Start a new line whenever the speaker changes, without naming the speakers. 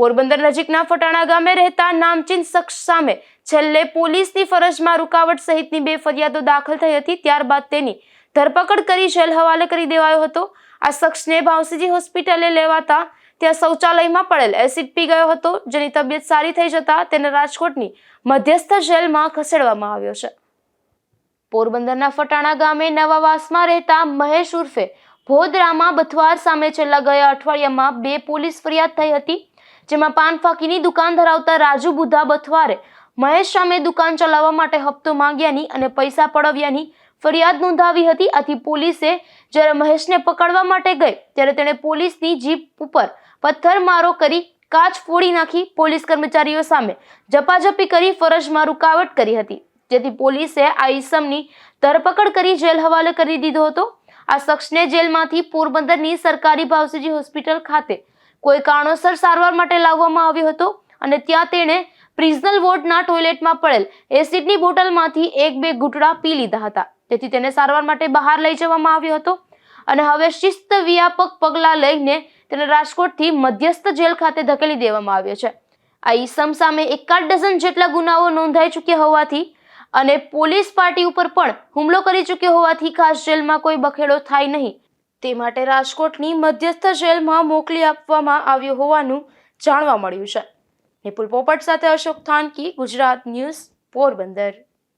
પોરબંદર નજીકના ફટાણા ગામે રહેતા નામચીન શખ્સ સામે છેલ્લે પોલીસની ફરજમાં રૂકાવટ સહિતની બે ફરિયાદો દાખલ થઈ હતી. ત્યારબાદ તેની ધરપકડ કરી જેલ હવાલે કરી દેવાયો હતો. આ શખ્સને ભાવસીજી હોસ્પિટલે લેવાતા ત્યાં શૌચાલયમાં પડેલ એસિડ પી ગયો હતો. જેની તબિયત સારી થઈ જતા તેને રાજકોટની મધ્યસ્થ જેલમાં ખસેડવામાં આવ્યો છે. પોરબંદરના ફટાણા ગામે નવાવાસમાં રહેતા મહેશ ઉર્ફે ભોદરામાં બથવાર સામે છેલ્લા ગયા અઠવાડિયામાં બે પોલીસ ફરિયાદ થઈ હતી. જેમાં પાન ફાકીની દુકાન ધરાવતા રાજુ બુધા બથવારે મહેશ સામે દુકાન ચલાવવા માટે હપ્તો માંગ્યાની અને પૈસા પડાવ્યાની ફરિયાદ નોંધાવી હતી. આથી પોલીસે જ્યારે મહેશને પકડવા માટે ગઈ, ત્યારે તેણે પોલીસની જીપ ઉપર પથ્થરમારો કરી કાચ ફોડી નાખી પોલીસ કર્મચારીઓ સામે ઝપાઝપી કરી ફરજમાં રૂકાવટ કરી હતી. જેથી પોલીસે આ ઈસમની ધરપકડ કરી જેલ હવાલે કરી દીધો હતો. આ શખ્સને જેલમાંથી પોરબંદરની સરકારી ભાવસીજી હોસ્પિટલ ખાતે કોઈ કારણોસર સારવાર માટે લાવવામાં આવ્યો હતો અને ત્યાં તેણે પ્રિઝનલ વોર્ડના ટોયલેટમાં પડેલ એસિડની બોટલમાંથી એક બે ઘૂંટડા પી લીધા હતા. તેથી તેને સારવાર માટે બહાર લઈ જવામાં આવ્યો હતો અને હવે શિસ્ત વ્યાપક પગલાં લઈને તેને રાજકોટથી મધ્યસ્થ જેલ ખાતે ધકેલી દેવામાં આવ્યો છે. આ ઈસમ સામે એકાદ ડઝન જેટલા ગુનાઓ નોંધાઈ ચૂક્યા હોવાથી અને પોલીસ પાર્ટી ઉપર પણ હુમલો કરી ચૂક્યો હોવાથી ખાસ જેલમાં કોઈ બખેડો થાય નહીં. તે માટે રાજકોટની મધ્યસ્થ જેલમાં મોકલી આપવામાં આવ્યો હોવાનું જાણવા મળ્યું છે. નિપુલ પોપટ સાથે અશોક થાનકી, ગુજરાત ન્યૂઝ પોરબંદર.